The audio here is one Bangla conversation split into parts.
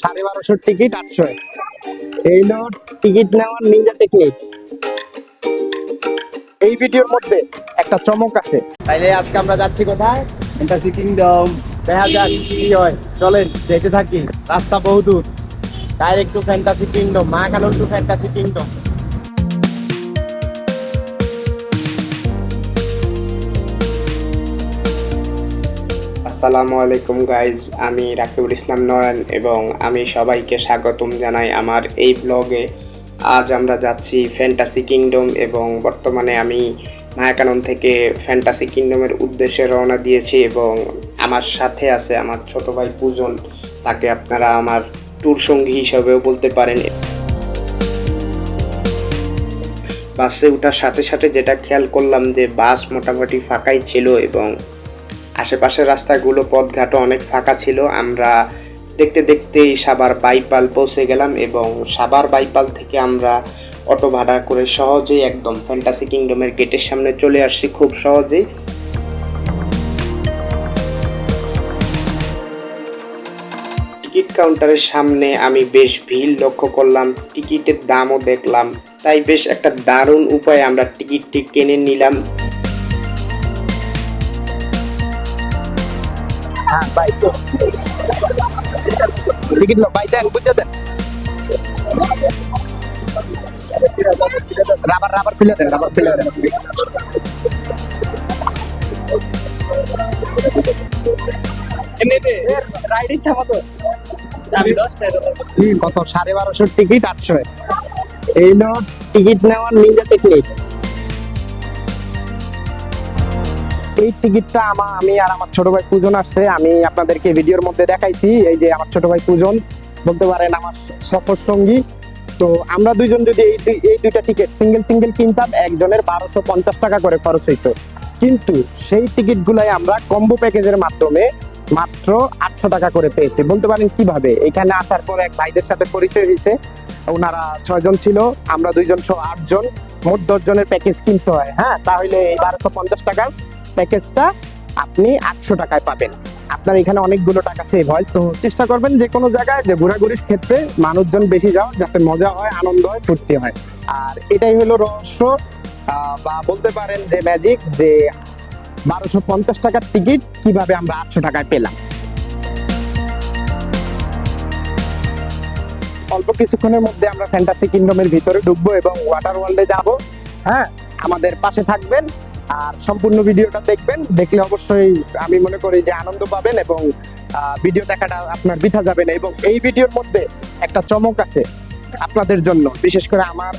সাড়ে বারোশোর টিকিট আটশো। এই হলো টিকিট নেওয়ার নিনজা টেকনিক এই ভিডিওর মধ্যে একটা চমক আছে। তাইলে আজকে আমরা যাচ্ছি কোথায়? ফ্যান্টাসি কিংডম দেখা যাক কি হয়। চলেন যেতে থাকি। রাস্তা বহুদূর ডাইরেক্ট টু ফ্যান্টাসি কিংডম মা কানন টু ফ্যান্টাসি কিংডম আসসালামু আলাইকুম গাইজ আমি রাকিবুল ইসলাম নয়ন এবং আমি সবাইকে স্বাগতম জানাই আমার এই ব্লগে আজ আমরা যাচ্ছি ফ্যান্টাসি কিংডম এবং বর্তমানে আমি মায়াকানন থেকে ফ্যান্টাসি কিংডমের উদ্দেশ্যে রওনা দিয়েছি এবং আমার সাথে আছে আমার ছোট ভাই পূজন। তাকে আপনারা আমার ট্যুর সঙ্গী হিসাবেও বলতে পারেন। বাসে ওঠার সাথে সাথে যেটা খেয়াল করলাম যে বাস মোটামুটি ফাঁকাই ছিল এবং আশেপাশের রাস্তাগুলো, পথঘাটও অনেক ফাঁকা ছিল। আমরা দেখতে দেখতেই সাবার বাইপাল পৌঁছে গেলাম এবং সাবার বাইপাল থেকে আমরা অটো ভাড়া করে সহজেই একদম ফ্যান্টাসি কিংডমের গেটের সামনে চলে আসছি খুব সহজেই। টিকিট কাউন্টারের সামনে আমি বেশ ভিড় লক্ষ্য করলাম, টিকিটের দামও দেখলাম। তাই বেশ একটা দারুণ উপায়ে আমরা টিকিটটি কিনে নিলাম। বাই টিকিট লো দেন বুঝে দেন রাবার রাবার খুলে দেন রাবার খুলে দেন কত সাড়ে বারোশোর টিকিট আটশো এই টিকিট নেওয়ার নিনজা টেকনিক। এই টিকিটটা আমার আমি আর আমার ছোট ভাই পূজন আসছে, আমি আপনাদেরকে ভিডিওর মধ্যে দেখাইছি, এই যে আমার ছোট ভাই পূজন, বলতে পারেন আমার সফর সঙ্গী। তো আমরা দুইজন যদি এই এই দুইটা টিকিট সিঙ্গেল সিঙ্গেল কিনতাম, একজনের বারোশো পঞ্চাশ টাকা করে খরচ হইতো। কিন্তু সেই টিকিট গুলাই আমরা কম্বো প্যাকেজের মাধ্যমে মাত্র আটশো টাকা করে পেয়েছি। বলতে পারেন কীভাবে? এখানে আসার পর এক ভাইদের সাথে পরিচয় হয়েছে। ওনারা ছয়জন ছিল, আমরা দুইজন সহ আটজন, মোট দশ জনের প্যাকেজ কিনতে হয় হ্যাঁ? তাহলে এই বারোশো পঞ্চাশ টাকার প্যাকেজটা আপনি আটশো টাকায় পাবেন। আপনার এখানে অনেকগুলো টাকা সেভ হয়। তো চেষ্টা করবেন যে কোনো জায়গায় যে ঘোরাঘুরির ক্ষেত্রে মানুষজন বেশি যাও, যাতে মজা হয়, আনন্দ হয়, ফুর্তি হয়। আর এটাই হলো রহস্য। বা বলতে পারেন যে ম্যাজিক যে বারোশো পঞ্চাশ টাকার টিকিট কীভাবে আমরা আটশো টাকায় পেলাম। অল্প কিছুক্ষণের মধ্যে আমরা ফ্যান্টাসি কিংডমের ভিতরে ঢুকবো এবং ওয়াটার ওয়ার্ল্ডে যাব। হ্যাঁ আমাদের পাশে থাকবেন। আর সম্পূর্ণ ভিডিওটা দেখবেন। দেখলে অবশ্যই আমি মনে করি যে আনন্দ পাবেন এবং ভিডিও দেখাটা আপনার বৃথা যাবে না এবং এই ভিডিওর মধ্যে একটা চমক আছে আপনাদের জন্য। বিশেষ করে আমার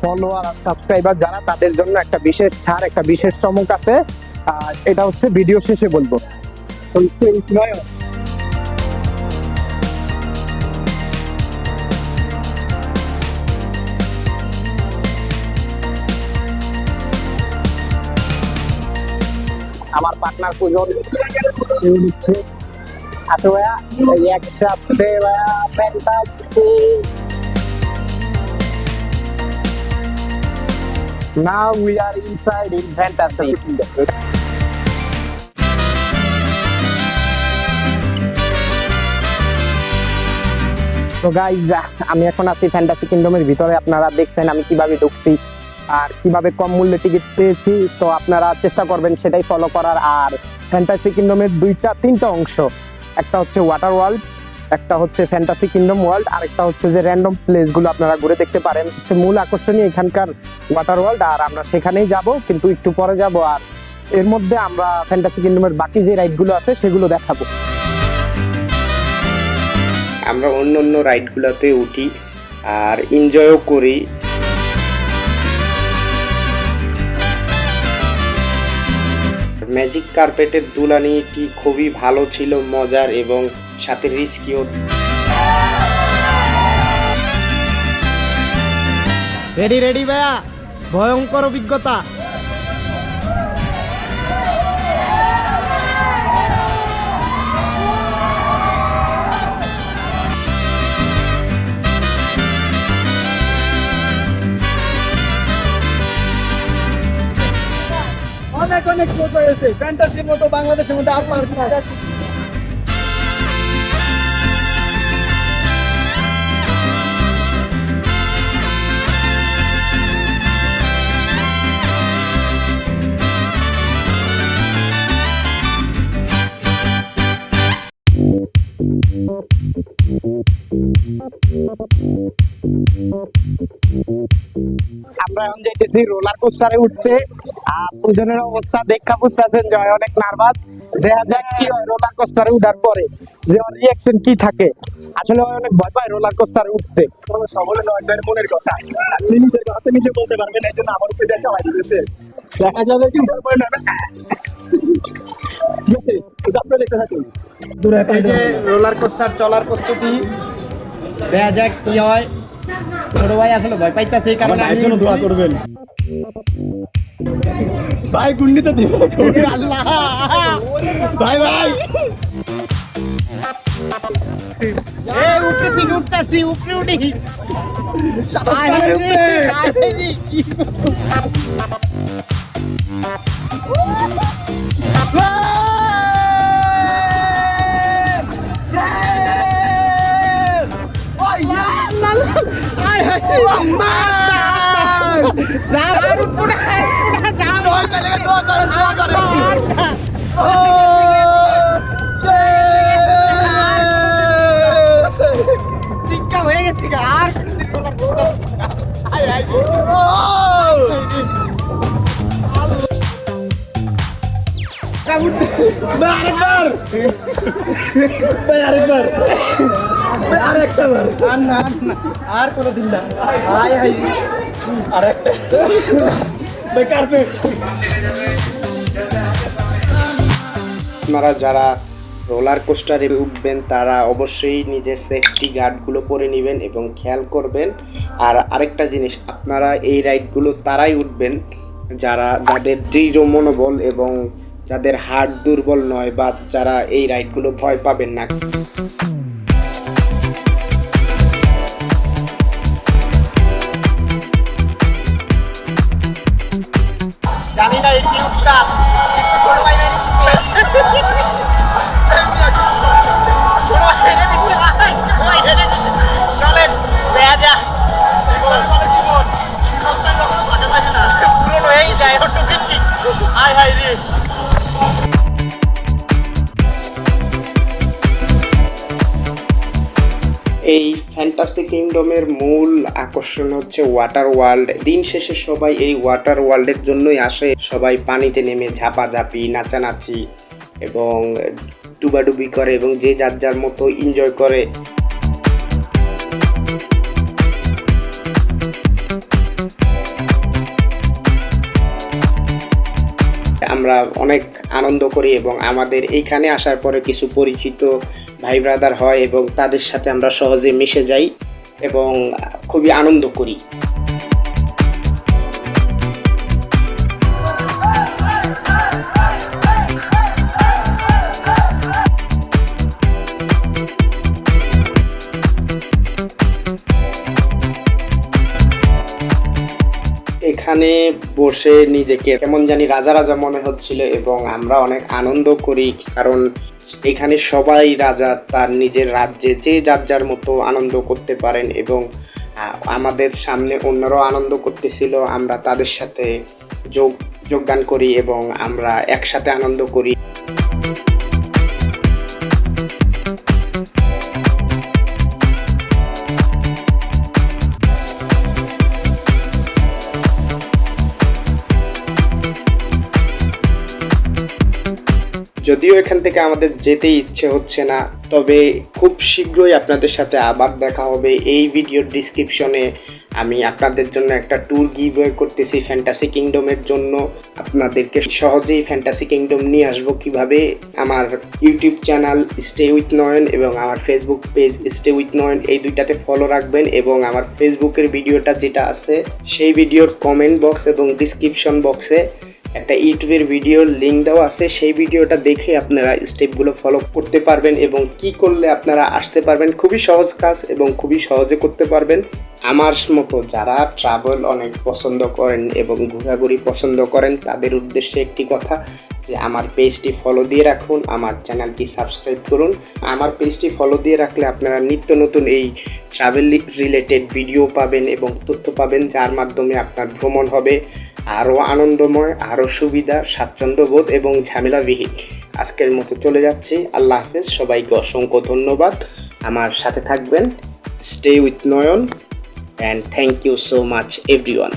ফলোয়ার আর সাবস্ক্রাইবার যারা, তাদের জন্য একটা বিশেষ ছাড়, একটা বিশেষ চমক আছে। এটা হচ্ছে ভিডিও শেষে বলব। আমার পার্টনার পুজন সে দিচ্ছে। আচ্ছা ভাইয়া. তো গাইজ আমি এখন আছি ফ্যান্টাসি কিংডমের ভিতরে। আপনারা দেখছেন আমি কীভাবে ঢুকছি। আর কীভাবে কম মূল্যে টিকিট পেয়েছি, তো আপনারা চেষ্টা করবেন সেটাই ফলো করার। আর ফ্যান্টাসি কিংডমের দুইটা, তিনটা অংশ, একটা হচ্ছে ওয়াটার ওয়ার্ল্ড একটা হচ্ছে ফ্যান্টাসি কিংডম ওয়ার্ল্ড আর একটা হচ্ছে যে র্যান্ডম প্লেসগুলো আপনারা ঘুরে দেখতে পারেন। হচ্ছে মূল আকর্ষণীয় এখানকার ওয়াটার ওয়ার্ল্ড আর আমরা সেখানেই যাব, কিন্তু একটু পরে যাব, আর এর মধ্যে আমরা ফ্যান্টাসি কিংডমের বাকি যে রাইডগুলো আছে, সেগুলো দেখাবো। আমরা অন্য অন্য রাইডগুলোতে উঠি, আর এনজয়ও করি। ম্যাজিক কার্পেটের দুলানিটি খুবই ভালো ছিল, মজার এবং সাথে রিস্কিও। রেডি রেডি ভাইয়া? ভয়ঙ্কর অভিজ্ঞতা। অনেক মজা হয়েছে। ফ্যান্টাসির মতো বাংলাদেশের মধ্যে আর পার্ক না আমরা এখন যাইতেছি রোলার কোস্টারে উঠছে। আর দুজনের অবস্থা দেখা বুঝতেছেন যে অনেক নার্ভাস দেখা যাক কি হয় রোলার কোস্টারে উঠার পরে। যে ওর রিয়াকশন কি থাকে? আসলে অনেক ভয় পায় রোলার কোস্টারে উঠতে। সকলে নয় মনের কথা। আপনি নিজের কথা নিজে বলতে পারবেন, এই জন্য আমার উপরে দিয়ে চালাই দেখা যাবে কি? তারপরে ঠিক আছে এটা দেখতে থাকুন এই যে রোলার কোস্টার চলার প্রস্তুতি। দেখা যাক কি হয়। ছোট ভাই আসলে ভয় পাইতেছে এই কারণে ভাইয়ের জন্য দোয়া করবেন। ভাই গুন্ডি তো দিবে আল্লাহ! ভাই ভাই। এ উঠতে উপরে উঠি। কি হয়ে গেছে আর আরেকবার আরেকবার আপনারা যারা রোলার কোস্টারে উঠবেন, তারা অবশ্যই নিজের সেফটি গার্ডগুলো পরে নেবেন এবং খেয়াল করবেন। আর আরেকটা জিনিস, আপনারা এই রাইডগুলো তারাই উঠবেন। যারা, যাদের দৃঢ় মনোবল এবং যাদের হার্ট দুর্বল নয় বা যারা এই রাইডগুলো ভয় পাবেন না। ফ্যান্টাসি কিংডমের মূল আকর্ষণ হচ্ছে ওয়াটার ওয়ার্ল্ড দিন শেষে সবাই এই ওয়াটার ওয়ার্ল্ডের জন্যই আসে। সবাই পানিতে নেমে ঝাপাঝাপি, নাচানাচি এবং ডুবাডুবি করে এবং যে যার যার মতো এনজয় করে। আমরা অনেক আনন্দ করি এবং আমাদের এইখানে আসার পরে কিছু পরিচিত ভাই ব্রাদার হয় এবং তাদের সাথে আমরা সহজে মিশে যাই এবং খুবই আনন্দ করি। এখানে বসে নিজেকে কেমন জানি রাজা রাজা মনে হচ্ছিল এবং আমরা অনেক আনন্দ করি, কারণ এখানে সবাই রাজা তার নিজের রাজ্যে যে যার যার মতো আনন্দ করতে পারেন এবং আমাদের সামনে অন্যরাও আনন্দ করতেছিল, আমরা তাদের সাথে যোগ, যোগদান করি এবং আমরা একসাথে আনন্দ করি। যদিও এখান থেকে আমাদের যেতে ইচ্ছে হচ্ছে না, তবে খুব শীঘ্রই আপনাদের সাথে আবার দেখা হবে। এই ভিডিওর ডিসক্রিপশনে আমি আপনাদের জন্য একটা ট্যুর গিভ গিভওয়ে করতেছি ফ্যান্টাসি কিংডমের জন্য। আপনাদেরকে সহজেই ফ্যান্টাসি কিংডম নিয়ে আসব কীভাবে। আমার YouTube channel stay with Nayan এবং আমার Facebook page stay with Nayan এই দুইটাতে ফলো রাখবেন এবং আমার ফেসবুকের ভিডিওটা যেটা আছে, সেই ভিডিওর কমেন্ট বক্স এবং ডিসক্রিপশন বক্সে একটা ইউটিউবের ভিডিওর লিঙ্ক দেওয়া আছে। সেই ভিডিওটা দেখে আপনারা স্টেপগুলো ফলো করতে পারবেন এবং কি করলে আপনারা আসতে পারবেন, খুবই সহজ কাজ এবং খুবই সহজে করতে পারবেন। আমার মতো যারা ট্রাভেল অনেক পছন্দ করেন এবং ঘোরাঘুরি পছন্দ করেন, তাদের উদ্দেশ্যে একটি কথা যে আমার পেজটি ফলো দিয়ে রাখুন, আমার চ্যানেলটি সাবস্ক্রাইব করুন। আমার পেজটি ফলো দিয়ে রাখলে আপনারা নিত্য নতুন এই ট্রাভেল রিলেটেড ভিডিও পাবেন এবং তথ্য পাবেন, যার মাধ্যমে আপনার ভ্রমণ হবে। আরও আনন্দময়, আরও সুবিধা, স্বাচ্ছন্দ্যবোধ এবং ঝামেলাবিহীন। আজকের মতো চলে যাচ্ছি। আল্লাহ হাফেজ। সবাইকে অসংখ্য ধন্যবাদ। আমার সাথে থাকবেন। Stay with Nayan and thank you so much everyone